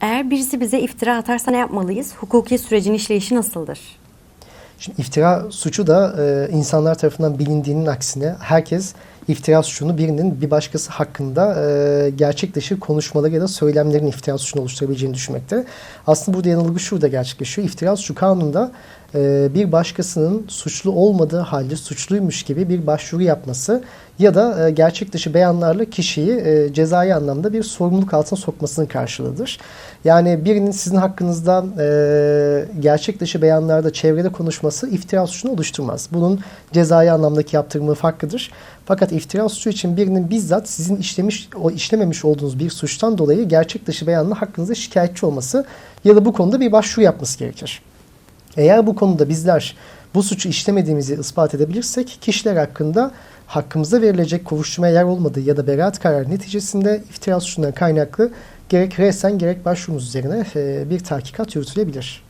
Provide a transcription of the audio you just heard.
Eğer birisi bize iftira atarsa ne yapmalıyız? Hukuki sürecin işleyişi nasıldır? Şimdi iftira suçu da e, insanlar tarafından bilindiğinin aksine herkes iftira suçunu birinin bir başkası hakkında e, gerçek dışı konuşmaları ya da söylemlerin iftira suçunu oluşturabileceğini düşünmekte. Aslında burada yanılgı şurada gerçekleşiyor. İftira suçu kanununda e, bir başkasının suçlu olmadığı halde suçluymuş gibi bir başvuru yapması ya da e, gerçek dışı beyanlarla kişiyi e, cezai anlamda bir sorumluluk altına sokmasının karşılığıdır. Yani birinin sizin hakkınızda e, gerçek dışı beyanlarda çevrede konuşması iftira suçunu oluşturmaz. Bunun cezai anlamdaki yaptırımı farklıdır. Fakat iftira suçu için birinin bizzat sizin işlemiş o işlememiş olduğunuz bir suçtan dolayı gerçek dışı beyanla hakkınızda şikayetçi olması ya da bu konuda bir başvuru yapması gerekir. Eğer bu konuda bizler bu suçu işlemediğimizi ispat edebilirsek kişiler hakkında hakkımıza verilecek kovuşturmaya yer olmadığı ya da beraat kararı neticesinde iftira suçundan kaynaklı gerek resen gerek başvurumuz üzerine bir tahkikat yürütülebilir.